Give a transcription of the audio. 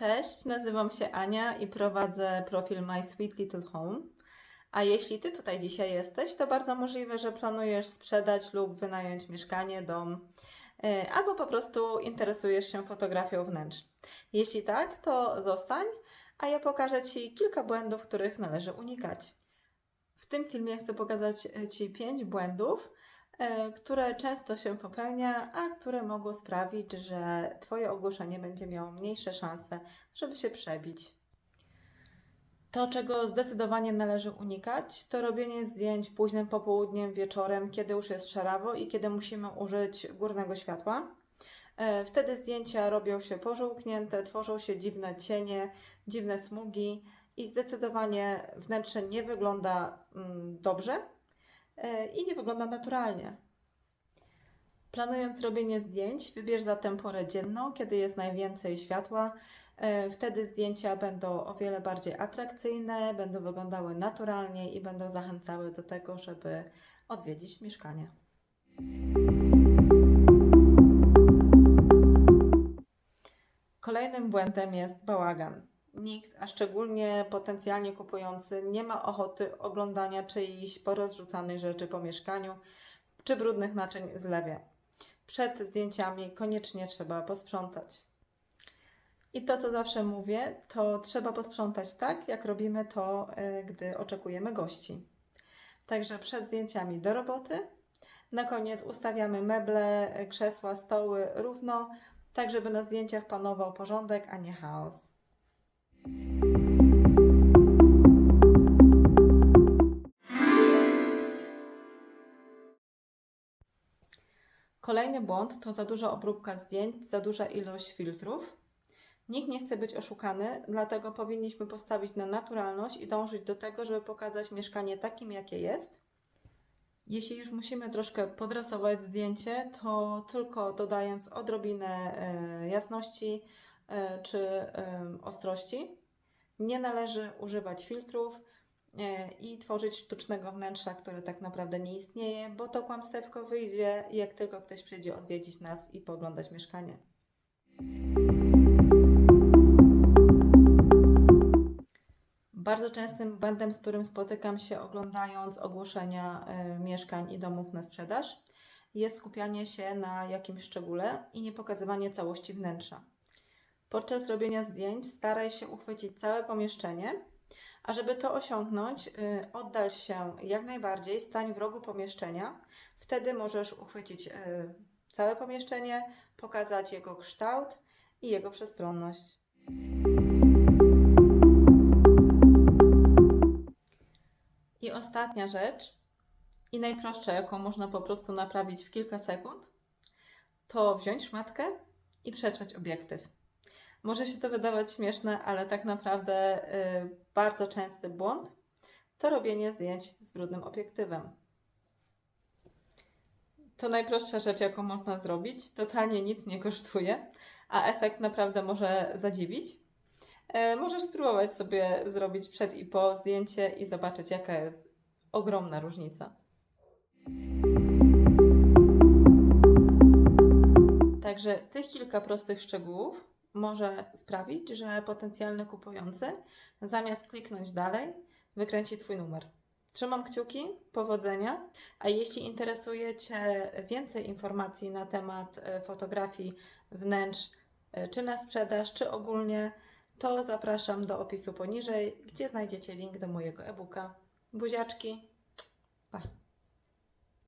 Cześć, nazywam się Ania i prowadzę profil My Sweet Little Home. A jeśli Ty tutaj dzisiaj jesteś, to bardzo możliwe, że planujesz sprzedać lub wynająć mieszkanie, dom, e, albo po prostu interesujesz się fotografią wnętrz. Jeśli tak, to zostań, a ja pokażę Ci kilka błędów, których należy unikać. W tym filmie chcę pokazać e, Ci pięć błędów, które często się popełnia, a które mogą sprawić, że Twoje ogłoszenie będzie miało mniejsze szanse, żeby się przebić. To, czego zdecydowanie należy unikać, to robienie zdjęć późnym popołudniem, wieczorem, kiedy już jest szarawo i kiedy musimy użyć górnego światła. E, Wtedy zdjęcia robią się pożółknięte, tworzą się dziwne cienie, dziwne smugi i zdecydowanie wnętrze nie wygląda mm, dobrze e, i nie wygląda naturalnie. Planując robienie zdjęć, wybierz zatem porę dzienną, kiedy jest najwięcej światła. E, Wtedy zdjęcia będą o wiele bardziej atrakcyjne, będą wyglądały naturalnie i będą zachęcały do tego, żeby odwiedzić mieszkanie. Kolejnym błędem jest bałagan. Nikt, a szczególnie potencjalnie kupujący, nie ma ochoty oglądania czyichś porozrzucanych rzeczy po mieszkaniu czy brudnych naczyń w zlewie. Przed zdjęciami koniecznie trzeba posprzątać. I to, co zawsze mówię, to trzeba posprzątać tak, jak robimy to, e, gdy oczekujemy gości. Także przed zdjęciami do roboty. Na koniec ustawiamy meble, krzesła, stoły równo, tak żeby na zdjęciach panował porządek, a nie chaos. Kolejny błąd to za duża obróbka zdjęć, za duża ilość filtrów. Nikt nie chce być oszukany, dlatego powinniśmy postawić na naturalność i dążyć do tego, żeby pokazać mieszkanie takim, jakie jest. Jeśli już musimy troszkę podrasować zdjęcie, to tylko dodając odrobinę e, jasności czy e, ostrości. Nie należy używać filtrów e, i tworzyć sztucznego wnętrza, które tak naprawdę nie istnieje, bo to kłamstewko wyjdzie, jak tylko ktoś przyjdzie odwiedzić nas i pooglądać mieszkanie. Bardzo częstym błędem, z którym spotykam się oglądając ogłoszenia e, mieszkań i domów na sprzedaż, jest skupianie się na jakimś szczególe i nie pokazywanie całości wnętrza. Podczas robienia zdjęć staraj się uchwycić całe pomieszczenie, a żeby to osiągnąć, y, oddal się jak najbardziej, stań w rogu pomieszczenia. Wtedy możesz uchwycić y, całe pomieszczenie, pokazać jego kształt i jego przestronność. I ostatnia rzecz, i najprostsza, jaką można po prostu naprawić w kilka sekund, to wziąć szmatkę i przetrzeć obiektyw. Może się to wydawać śmieszne, ale tak naprawdę y, bardzo częsty błąd to robienie zdjęć z brudnym obiektywem. To najprostsza rzecz, jaką można zrobić. Totalnie nic nie kosztuje, a efekt naprawdę może zadziwić. E, Możesz spróbować sobie zrobić przed i po zdjęcie i zobaczyć, jaka jest ogromna różnica. Także tych kilka prostych szczegółów może sprawić, że potencjalny kupujący zamiast kliknąć dalej, wykręci Twój numer. Trzymam kciuki, powodzenia, a jeśli interesuje Cię więcej informacji na temat e, fotografii wnętrz, e, czy na sprzedaż, czy ogólnie, to zapraszam do opisu poniżej, gdzie znajdziecie link do mojego e-booka. Buziaczki, pa!